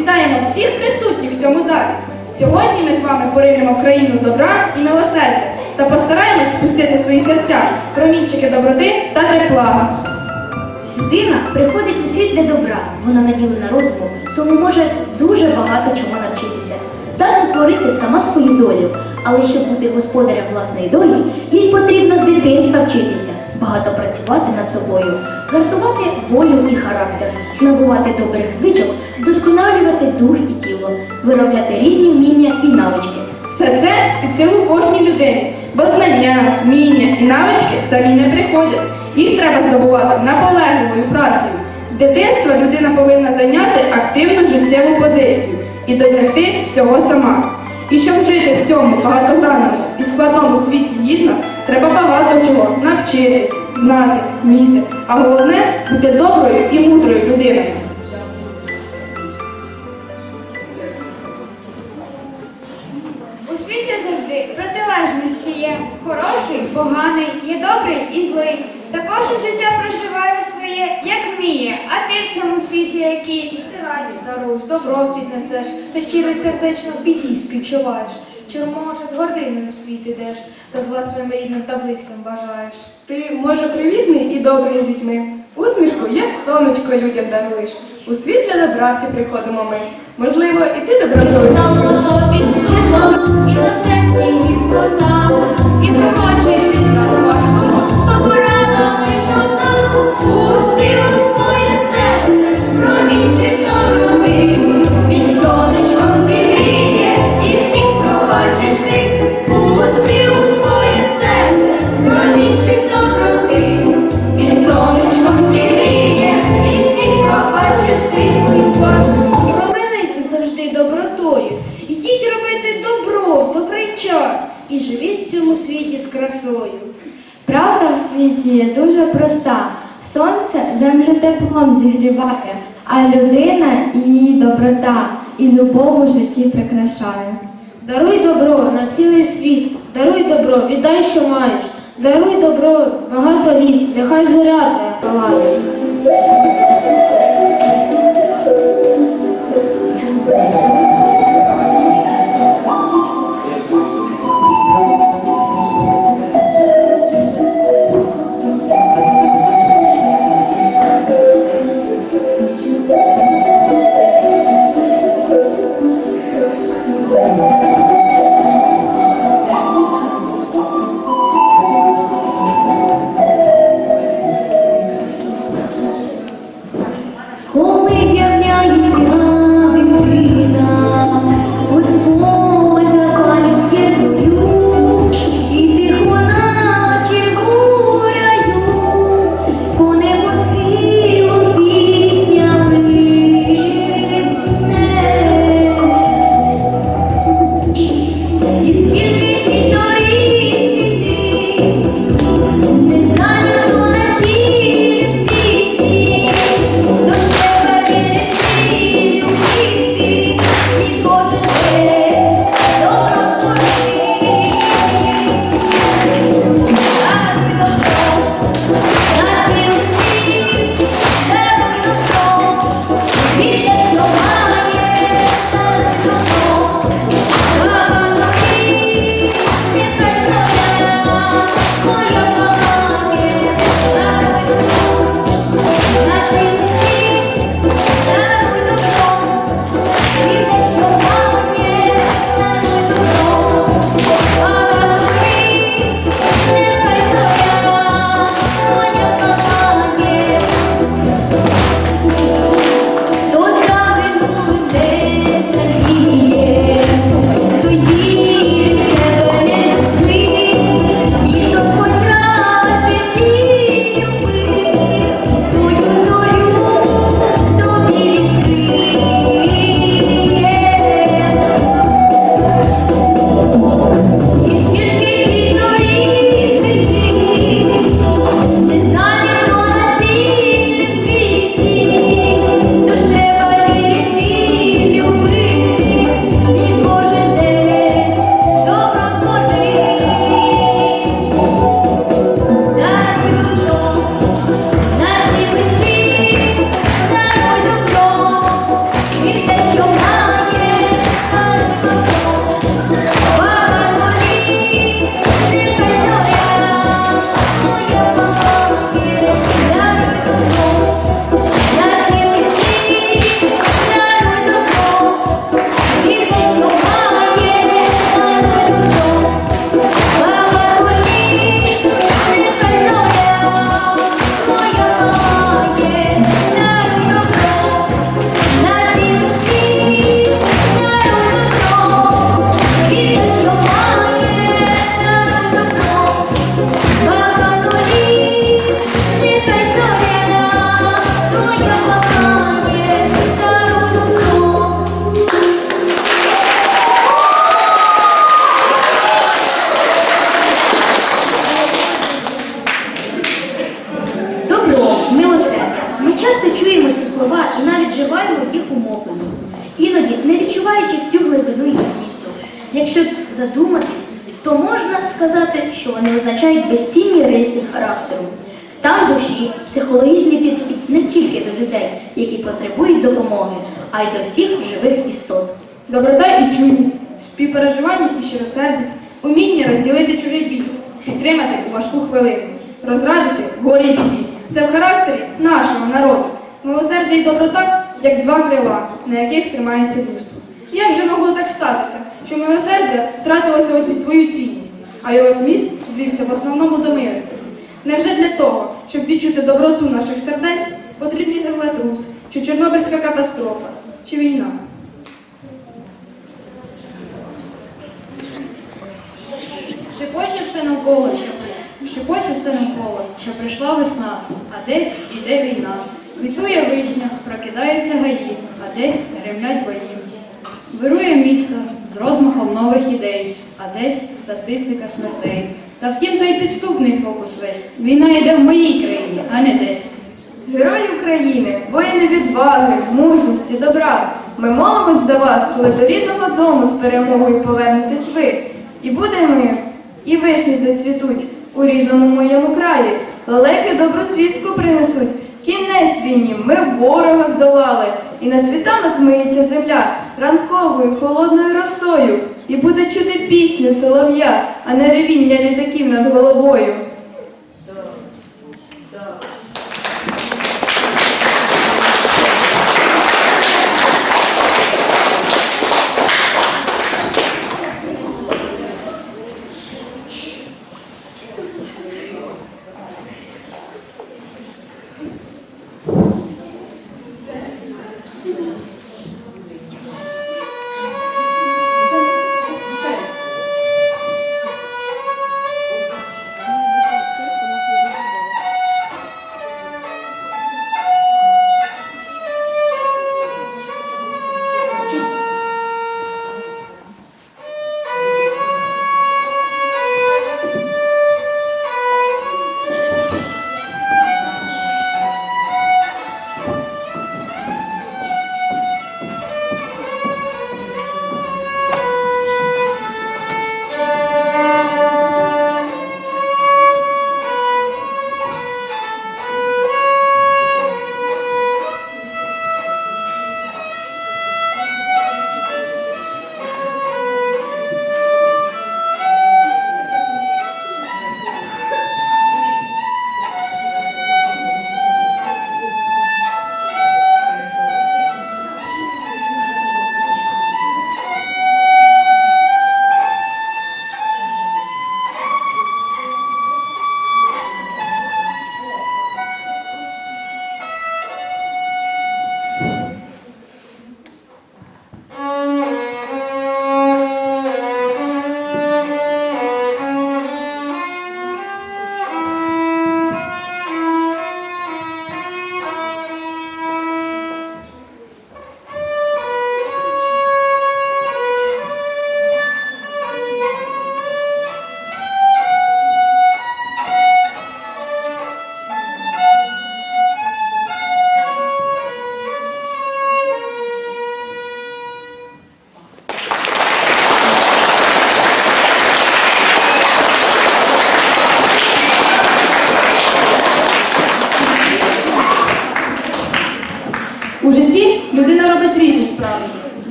Вітаємо всіх присутніх в цьому залі. Сьогодні ми з вами поринемо в країну добра і милосердя та постараємось спустити свої серця, промінчики доброти та тепла. Людина приходить у світ для добра, вона наділена розумом, тому може дуже багато чого навчитися. Здатна творити сама свою долю, але щоб бути господарем власної долі, їй потрібно з дитинства вчитися, багато працювати над собою, гартувати волю і характер, набувати добрих звичок, вдосконалювати дух і тіло, виробляти різні вміння і навички. Все це під силу кожній людині, бо знання, вміння і навички самі не приходять. Їх треба здобувати наполегливою працею. З дитинства людина повинна зайняти активну життєву позицію і досягти всього сама. І щоб жити в цьому багатогранному і складному світі гідно, треба багато чого навчитись, знати, вміти, а головне бути доброю і мудрою людиною. У світі завжди протилежності є. Хороший, поганий, є добрий і злий. Та кожен життя проживає своє, як вміє. А ти в цьому світі який? Ти радість даруєш, добро в світ несеш, ти щиро й сердечно в біді співчуваєш. Чи може з гординою в світ ідеш, та зла своїм рідним та близьким бажаєш. Ти, може, привітний і добрий з дітьми. Усмішку, як сонечко людям даруєш. У світ для добра всі приходимо ми. Можливо, і ти. Золото підсусло, і на серці і пробачити так важко, то порада лиш одна. Пусти у є дуже проста. Сонце землю теплом зігріває, а людина її доброта і любов у житті прикрашає. Даруй добро на цілий світ, даруй добро, віддай, що маєш. Даруй добро багато літ, нехай зоря твоя палає. Коли з'являється Якщо задуматись, то можна сказати, що вони означають безцінні риси характеру, стан душі, психологічний підхід не тільки до людей, які потребують допомоги, а й до всіх живих істот. Доброта і чуйність, співпереживання і щиросердість, уміння розділити чужий біль, підтримати важку хвилину, розрадити горі біді. Це в характері нашого народу. Милосердя і доброта, як два крила, на яких тримається людство. Як же могло так статися, що милосердя втратило сьогодні свою цінність, а його зміст звівся в основному до милості? Невже для того, щоб відчути доброту наших сердець, потрібні землетрус, чи Чорнобильська катастрофа, чи війна? Шепоче все навколо, що все навколо, що прийшла весна, а десь іде війна. Квітує вишня, прокидаються гаї, а десь гремлять бої. Вирує місто з розмахом нових ідей, а десь статистика смертей. Та втім той підступний фокус весь. Війна йде в моїй країні, а не десь. Герої України, воїни відваги, мужності, добра. Ми молимось за вас, коли до рідного дому з перемогою повернетесь ви. І буде мир, і вишні зацвітуть у рідному моєму краї. Лелеки добру звістку принесуть. Кінець війні, ми ворога здолали. І на світанок миється земля ранковою холодною росою. І буде чути пісню солов'я, а не ревіння літаків над головою.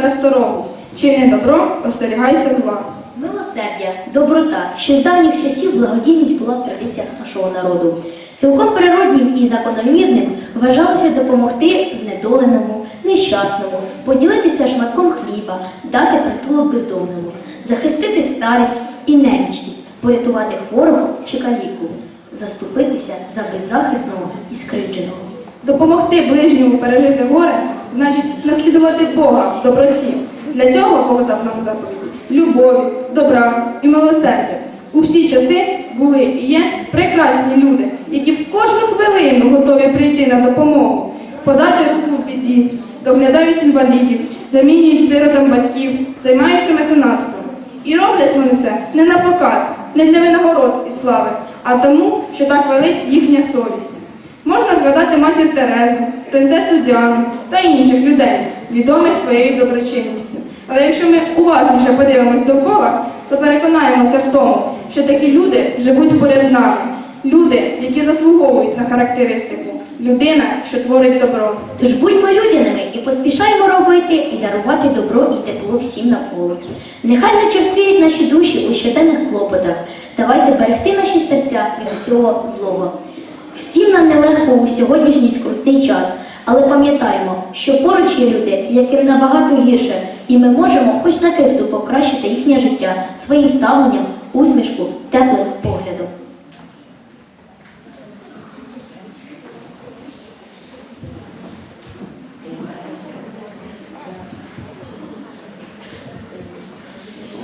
Пересторогу. Чи не добро, остерігайся зла. Милосердя, доброта, ще з давніх часів благодійність була в традиціях нашого народу. Цілком природнім і закономірним вважалося допомогти знедоленому, нещасному, поділитися шматком хліба, дати притулок бездомному, захистити старість і немічність, порятувати хворого чи каліку, заступитися за беззахисного і скривдженого. Допомогти ближньому пережити горе значить наслідувати Бога в доброті. Для цього Бог дав нам заповіді любові, добра і милосердя. У всі часи були і є прекрасні люди, які в кожну хвилину готові прийти на допомогу, подати руку в біді, доглядають інвалідів, замінюють сиротам батьків, займаються меценатством. І роблять вони це не на показ, не для винагород і слави, а тому, що так велить їхня совість. Можна згадати матір Терезу, принцесу Діану та інших людей, відомих своєю доброчинністю. Але якщо ми уважніше подивимось довкола, то переконаємося в тому, що такі люди живуть поряд з нами. Люди, які заслуговують на характеристику. Людина, що творить добро. Тож будьмо людяними і поспішаймо робити і дарувати добро і тепло всім навколо. Нехай не черствіють наші душі у щоденних клопотах. Давайте берегти наші серця від усього злого. Всім нам нелегко у сьогоднішній скрутний час, але пам'ятаймо, що поруч є люди, яким набагато гірше, і ми можемо хоч на крихту покращити їхнє життя своїм ставленням, усмішку, теплим поглядом.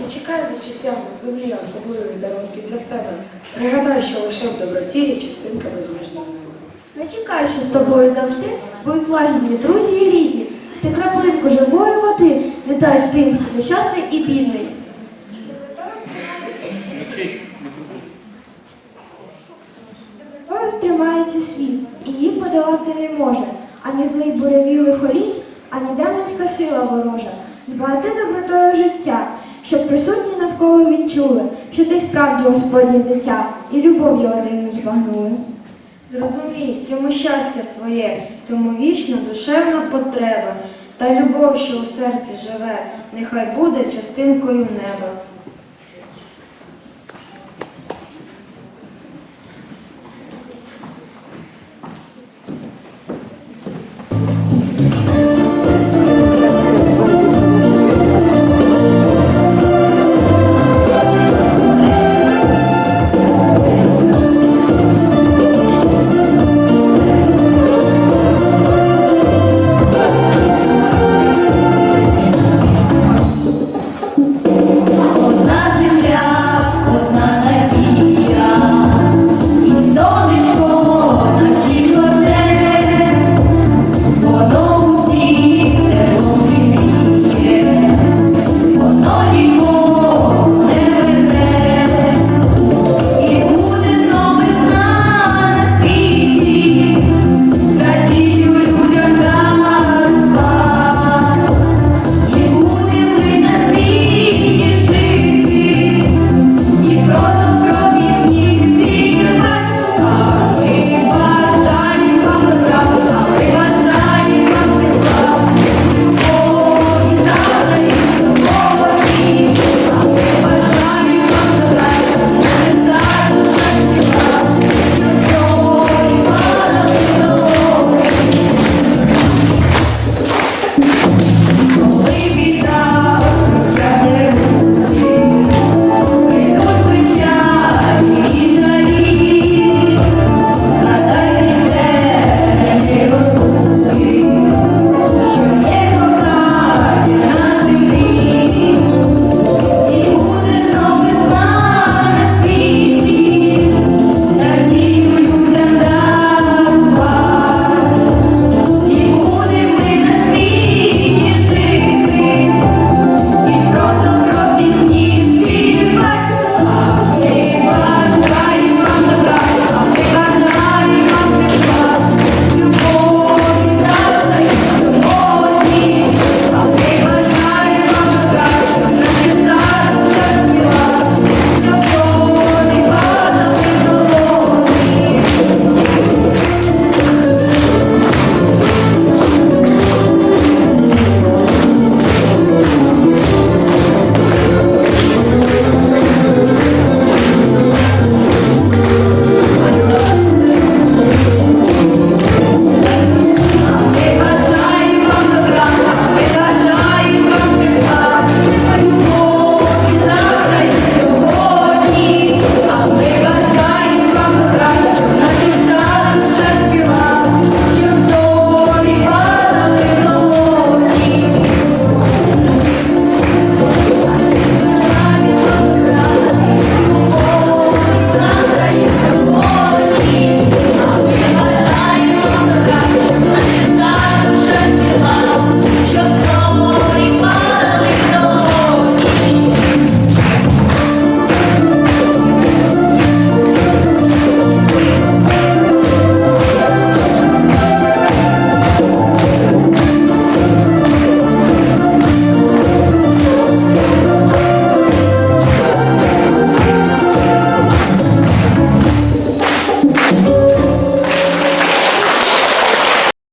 Не чекай відчуттям землі особливих дарунків для себе. Пригадай, що лише в доброті є частинка безмежного неба. Не чекай, що з тобою завжди будуть лагідні друзі і рідні. Ти краплинку живої води віддай тим, хто нещасний і бідний. Добротою тримається світ, і її подолати не може. Ані злий буревій лихоліть, ані демонська сила ворожа. Збагати добротою життя, щоб присутні навколо відчули, що ти справді Господнє дитя, і любов його дивно збагнули. Зрозумій, цьому щастя твоє, цьому вічна душевна потреба, та любов, що у серці живе, нехай буде частинкою неба.